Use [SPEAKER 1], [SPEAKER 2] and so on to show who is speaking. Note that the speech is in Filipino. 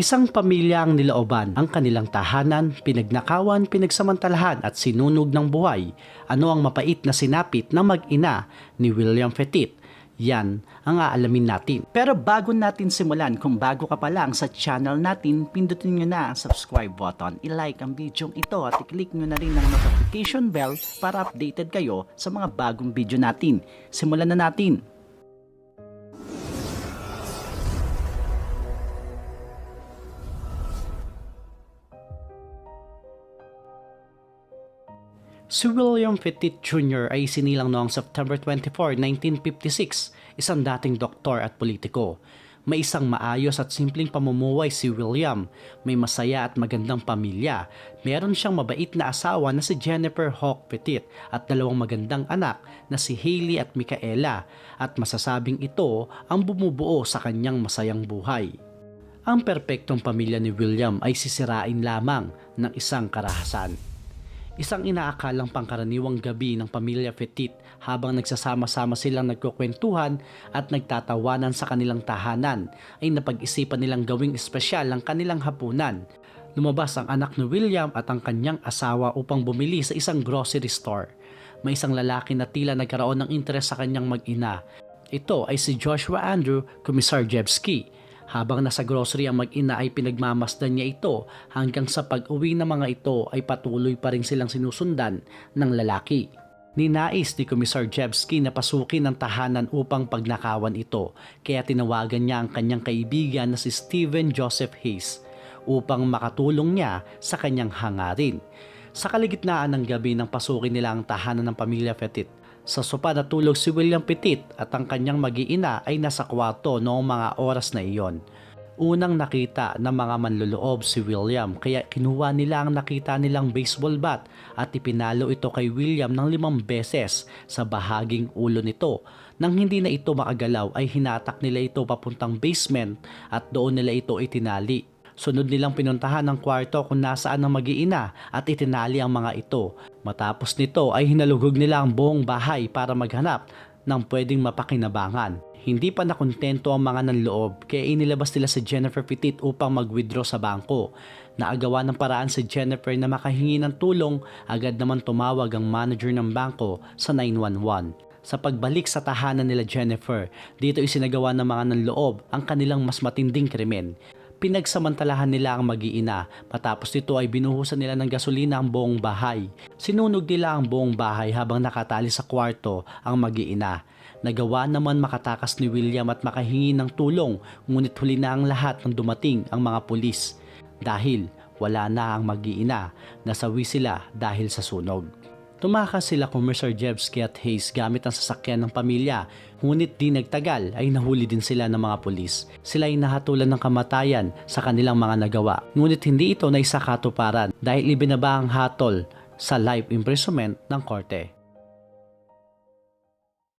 [SPEAKER 1] Isang pamilya ang nilaoban ang kanilang tahanan, pinagnakawan, pinagsamantalahan at sinunog ng buhay. Ano ang mapait na sinapit ng mag-ina ni William Petit? Yan ang aalamin natin. Pero bago natin simulan, kung bago ka pa lang sa channel natin, pindutin nyo na ang subscribe button, i-like ang video ito at i-click nyo na rin ang notification bell para updated kayo sa mga bagong video natin. Simulan na natin! Si William Petit Jr. ay sinilang noong September 24, 1956, isang dating doktor at politiko. May isang maayos at simpleng pamumuhay si William. May masaya at magandang pamilya. Meron siyang mabait na asawa na si Jennifer Hawk Petit at dalawang magandang anak na si Hailey at Micaela at masasabing ito ang bumubuo sa kanyang masayang buhay. Ang perpektong pamilya ni William ay sisirain lamang ng isang karahasan. Isang inaakalang pangkaraniwang gabi ng pamilya Petit habang nagsasama-sama silang nagkukwentuhan at nagtatawanan sa kanilang tahanan ay napag-isipan nilang gawing espesyal ang kanilang hapunan. Lumabas ang anak ni William at ang kanyang asawa upang bumili sa isang grocery store. May isang lalaki na tila nagkaroon ng interes sa kanyang mag-ina. Ito ay si Joshua Andrew Komisarjevsky. Habang nasa grocery ang mag-ina ay pinagmamasdan niya ito hanggang sa pag-uwi ng mga ito ay patuloy pa rin silang sinusundan ng lalaki. Ninais ni Komisar Jebski na pasukin ang tahanan upang pagnakawan ito kaya tinawagan niya ang kanyang kaibigan na si Steven Joseph Hayes upang makatulong niya sa kanyang hangarin. Sa kaligitnaan ng gabi nang pasukin nila ang tahanan ng pamilya Petit, sa sopa natulog si William Petit at ang kanyang mag-iina ay nasa kwarto noong mga oras na iyon. Unang nakita ng mga manluloob si William kaya kinuha nila ang nakita nilang baseball bat at ipinalo ito kay William ng limang beses sa bahaging ulo nito. Nang hindi na ito makagalaw ay hinatak nila ito papuntang basement at doon nila ito itinali. Sunod nilang pinuntahan ang kwarto kung nasaan ang mag-iina at itinali ang mga ito. Matapos nito ay hinalugog nila ang buong bahay para maghanap ng pwedeng mapakinabangan. Hindi pa nakontento ang mga nanloob kaya inilabas nila si Jennifer Petit upang mag-withdraw sa bangko. Naagawa ng paraan si Jennifer na makahingi ng tulong, agad naman tumawag ang manager ng bangko sa 911. Sa pagbalik sa tahanan nila Jennifer, dito isinagawa ng mga nanloob ang kanilang mas matinding krimen pinagsamantalahan nila ang mag-iina. Matapos nito ay binuhusan nila ng gasolina ang buong bahay. Sinunog nila ang buong bahay habang nakatali sa kwarto ang mag-iina. Nagawa naman makatakas ni William at makahingi ng tulong ngunit huli na ang lahat ng dumating ang mga pulis. Dahil wala na ang mag-iina, nasawi sila dahil sa sunog. Tumakas sila Commissioner Jebski at Hayes gamit ang sasakyan ng pamilya, ngunit di nagtagal ay nahuli din sila ng mga pulis. Sila ay nahatulan ng kamatayan sa kanilang mga nagawa, ngunit hindi ito na isa katuparan dahil ibinaba ang hatol sa life imprisonment ng korte.